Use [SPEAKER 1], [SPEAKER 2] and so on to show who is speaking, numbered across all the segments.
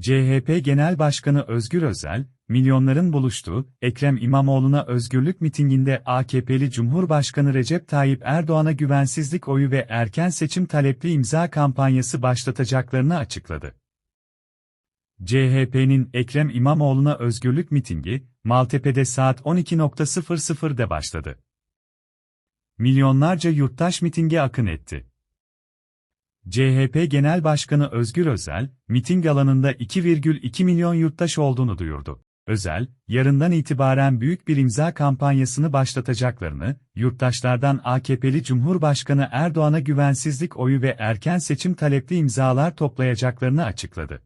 [SPEAKER 1] CHP Genel Başkanı Özgür Özel, milyonların buluştuğu Ekrem İmamoğlu'na özgürlük mitinginde AKP'li Cumhurbaşkanı Recep Tayyip Erdoğan'a güvensizlik oyu ve erken seçim talepli imza kampanyası başlatacaklarını açıkladı. CHP'nin Ekrem İmamoğlu'na özgürlük mitingi, Maltepe'de saat 12.00'de başladı. Milyonlarca yurttaş mitinge akın etti. CHP Genel Başkanı Özgür Özel, miting alanında 2,2 milyon yurttaş olduğunu duyurdu. Özel, yarından itibaren büyük bir imza kampanyasını başlatacaklarını, yurttaşlardan AKP'li Cumhurbaşkanı Erdoğan'a güvensizlik oyu ve erken seçim talepli imzalar toplayacaklarını açıkladı.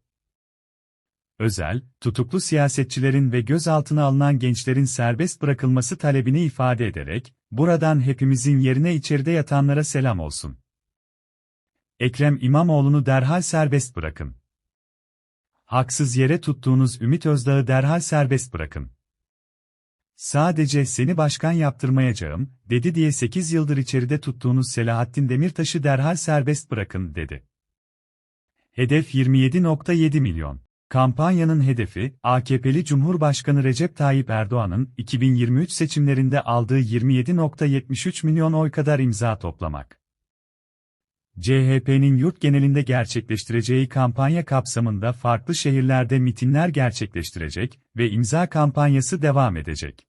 [SPEAKER 1] Özel, tutuklu siyasetçilerin ve gözaltına alınan gençlerin serbest bırakılması talebini ifade ederek, buradan hepimizin yerine içeride yatanlara selam olsun. Ekrem İmamoğlu'nu derhal serbest bırakın. Haksız yere tuttuğunuz Ümit Özdağ'ı derhal serbest bırakın. Sadece seni başkan yaptırmayacağım, dedi diye 8 yıldır içeride tuttuğunuz Selahattin Demirtaş'ı derhal serbest bırakın, dedi. Hedef 27.7 milyon. Kampanyanın hedefi, AKP'li Cumhurbaşkanı Recep Tayyip Erdoğan'ın 2023 seçimlerinde aldığı 27.73 milyon oy kadar imza toplamak. CHP'nin yurt genelinde gerçekleştireceği kampanya kapsamında farklı şehirlerde mitinler gerçekleştirecek ve imza kampanyası devam edecek.